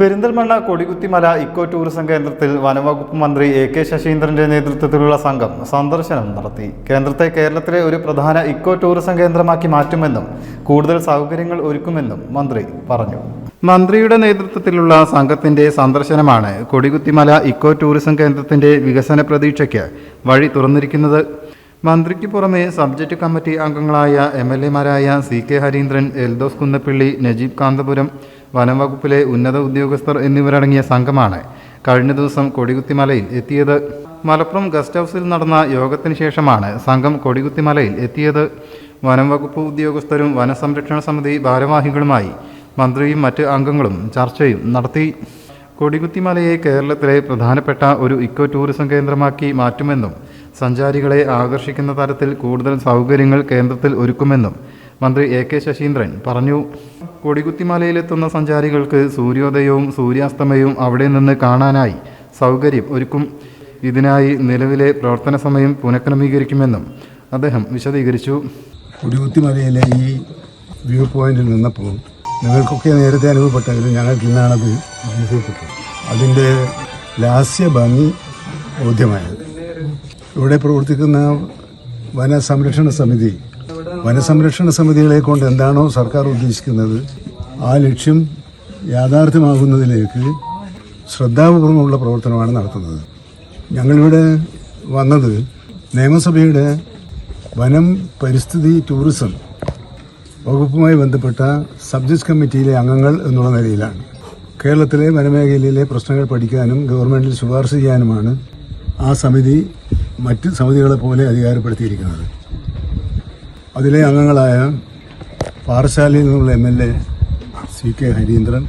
Perinthalmanna Kodikuthimala eco tourism കേന്ദ്രത്തിൽ വനവകുപ്പ് മന്ത്രി A K ശശീന്ദ്രന്റെ നേതൃത്വത്തിലുള്ള സംഘം സന്ദർശനം നടത്തി. കേന്ദ്രത്തെ കേരളത്തിലെ ഒരു പ്രധാന ഇക്കോ ടൂറിസം കേന്ദ്രമാക്കി മാറ്റുമെന്നും കൂടുതൽ സൗകര്യങ്ങൾ ഒരുക്കുമെന്നും മന്ത്രി പറഞ്ഞു. മന്ത്രിയുടെ നേതൃത്വത്തിലുള്ള സംഘത്തിന്റെ സന്ദർശനമാണ് കൊടികുത്തിമല ഇക്കോ ടൂറിസം കേന്ദ്രത്തിന്റെ വികസന പ്രതീക്ഷയ്ക്ക് വഴി തുറന്നിരിക്കുന്നത്. മന്ത്രിക്ക് പുറമെ സബ്ജക്ട് കമ്മിറ്റി അംഗങ്ങളായ എം എൽ എമാരായ സി കെ ഹരീന്ദ്രൻ എൽദോസ് കുന്നപ്പിള്ളി നജീബ് കാന്തപുരം വനംവകുപ്പിലെ ഉന്നത ഉദ്യോഗസ്ഥർ എന്നിവരടങ്ങിയ സംഘമാണ് കഴിഞ്ഞ ദിവസം കൊടികുത്തിമലയിൽ എത്തിയത്. മലപ്പുറം ഗസ്റ്റ് ഹൗസിൽ നടന്ന യോഗത്തിന് ശേഷമാണ് സംഘം കൊടികുത്തിമലയിൽ എത്തിയത്. വനംവകുപ്പ് ഉദ്യോഗസ്ഥരും വനസംരക്ഷണ സമിതി ഭാരവാഹികളുമായി മന്ത്രിയും മറ്റ് അംഗങ്ങളും ചർച്ചയും നടത്തി. കൊടികുത്തിമലയെ കേരളത്തിലെ പ്രധാനപ്പെട്ട ഒരു ഇക്കോ ടൂറിസം കേന്ദ്രമാക്കി മാറ്റുമെന്നും സഞ്ചാരികളെ ആകർഷിക്കുന്ന തരത്തിൽ കൂടുതൽ സൗകര്യങ്ങൾ കേന്ദ്രത്തിൽ ഒരുക്കുമെന്നും മന്ത്രി എ കെ ശശീന്ദ്രൻ പറഞ്ഞു. കൊടികുത്തിമലയിലെത്തുന്ന സഞ്ചാരികൾക്ക് സൂര്യോദയവും സൂര്യാസ്തമയവും അവിടെ നിന്ന് കാണാനായി സൗകര്യം ഒരുക്കും. ഇതിനായി നിലവിലെ പ്രവർത്തന സമയം പുനഃക്രമീകരിക്കുമെന്നും അദ്ദേഹം വിശദീകരിച്ചു. കൊടികുത്തിമലയിലെ ഈ വ്യൂ പോയിന്റിൽ നിന്നപ്പോൾ നിങ്ങൾക്കൊക്കെ നേരത്തെ അനുഭവപ്പെട്ടെങ്കിലും ഞങ്ങൾക്ക് ഇന്നാണത് അനുഭവപ്പെട്ടത്. അതിന്റെ ലാസ്യ ഭംഗി ബോധ്യമായത്. ഇവിടെ പ്രവർത്തിക്കുന്ന വനസംരക്ഷണ സമിതി വനസംരക്ഷണ സമിതികളെ കൊണ്ട് എന്താണോ സർക്കാർ ഉദ്ദേശിക്കുന്നത് ആ ലക്ഷ്യം യാഥാർത്ഥ്യമാകുന്നതിലേക്ക് ശ്രദ്ധാപൂർവമുള്ള പ്രവർത്തനമാണ് നടത്തുന്നത്. ഞങ്ങളിവിടെ വന്നത് നിയമസഭയുടെ വനം പരിസ്ഥിതി ടൂറിസം വകുപ്പുമായി ബന്ധപ്പെട്ട സബ്ജക്ട് കമ്മിറ്റിയിലെ അംഗങ്ങൾ എന്നുള്ള നിലയിലാണ്. കേരളത്തിലെ വനമേഖലയിലെ പ്രശ്നങ്ങൾ പഠിക്കാനും ഗവൺമെന്റിൽ ശുപാർശ ചെയ്യാനുമാണ് ആ സമിതി മറ്റ് സമിതികളെ പോലെ അധികാരപ്പെടുത്തിയിരിക്കുന്നത്. അതിലെ അംഗങ്ങളായ പാറശാലയിൽ നിന്നുള്ള M L A C K Harindran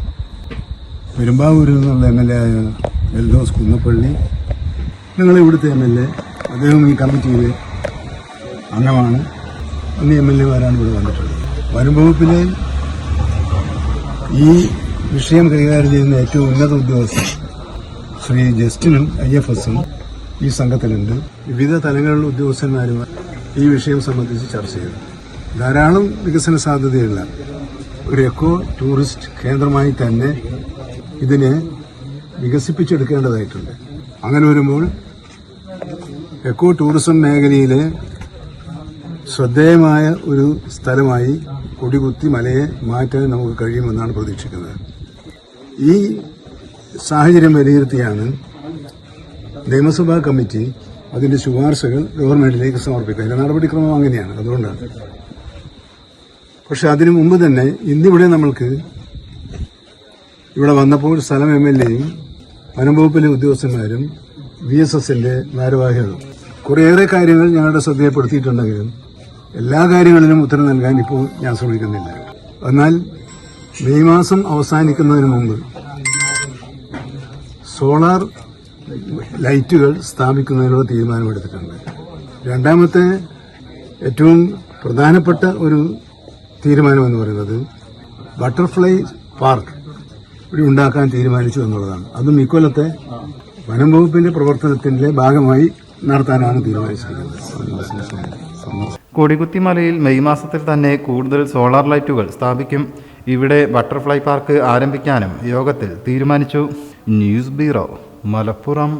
പെരുമ്പാവൂരിൽ നിന്നുള്ള എം എൽ എ ആയ എൽദോസ് കുന്നപ്പള്ളി നിങ്ങൾ ഇവിടുത്തെ എം എൽ എ അദ്ദേഹം ഈ കമ്മിറ്റിയിലെ അംഗമാണ്. അന്ന് എം എൽ എമാരാണ് ഇവിടെ വന്നിട്ടുള്ളത്. വനം ഈ വിഷയം കൈകാര്യം ചെയ്യുന്ന ഏറ്റവും ഉന്നത ഉദ്യോഗസ്ഥൻ ശ്രീ ജസ്റ്റിനും ഐ എഫ് എസും ഈ സംഘത്തിലുണ്ട്. വിവിധ തലങ്ങളിലുള്ള ഉദ്യോഗസ്ഥന്മാരും ഈ വിഷയം സംബന്ധിച്ച് ചർച്ച ചെയ്തു. ധാരാളം വികസന സാധ്യതയുള്ള ഒരു എക്കോ ടൂറിസ്റ്റ് കേന്ദ്രമായി തന്നെ ഇതിനെ വികസിപ്പിച്ചെടുക്കേണ്ടതായിട്ടുണ്ട്. അങ്ങനെ വരുമ്പോൾ എക്കോ ടൂറിസം മേഖലയിലെ ശ്രദ്ധേയമായ ഒരു സ്ഥലമായി കൊടികുത്തി മലയെ മാറ്റാൻ നമുക്ക് കഴിയുമെന്നാണ് പ്രതീക്ഷിക്കുന്നത്. ഈ സാഹചര്യം വിലയിരുത്തിയാണ് നിയമസഭാ കമ്മിറ്റി അതിന്റെ ശുപാർശകൾ ഗവൺമെന്റിലേക്ക് സമർപ്പിക്കുക. അതിന്റെ നടപടിക്രമം അങ്ങനെയാണ്. അതുകൊണ്ടാണ്. പക്ഷെ അതിനു മുമ്പ് തന്നെ ഇന്നിവിടെ നമ്മൾക്ക് ഇവിടെ വന്നപ്പോൾ സ്ഥലം എം എൽ എയും വനംവകുപ്പിലെ ഉദ്യോഗസ്ഥന്മാരും വി എസ് എസിന്റെ ഭാരവാഹികളും. കുറേയേറെ കാര്യങ്ങൾ ഞങ്ങളുടെ ശ്രദ്ധയപ്പെടുത്തിയിട്ടുണ്ടെങ്കിലും എല്ലാ കാര്യങ്ങളിലും ഉത്തരം നൽകാൻ ഇപ്പോൾ ഞാൻ ശ്രമിക്കുന്നില്ല. എന്നാൽ മെയ് മാസം അവസാനിക്കുന്നതിന് മുമ്പ് സോളാർ ലൈറ്റുകൾ സ്ഥാപിക്കുന്നതിനുള്ള തീരുമാനമെടുത്തിട്ടുണ്ട്. രണ്ടാമത്തെ ഏറ്റവും പ്രധാനപ്പെട്ട ഒരു തീരുമാനം എന്ന് പറയുന്നത് ബട്ടർഫ്ലൈ പാർക്ക് ഇവിടെ ഉണ്ടാക്കാൻ തീരുമാനിച്ചു എന്നുള്ളതാണ്. അതും ഇക്കൊല്ലത്തെ വനം വകുപ്പിന്റെ പ്രവർത്തനത്തിന്റെ ഭാഗമായി നടത്താനാണ് തീരുമാനിച്ചിരിക്കുന്നത്. കൊടികുത്തിമലയിൽ മെയ് മാസത്തിൽ തന്നെ കൂടുതൽ സോളാർ ലൈറ്റുകൾ സ്ഥാപിക്കും. ഇവിടെ ബട്ടർഫ്ലൈ പാർക്ക് ആരംഭിക്കാനും യോഗത്തിൽ തീരുമാനിച്ചു. News bureau Malappuram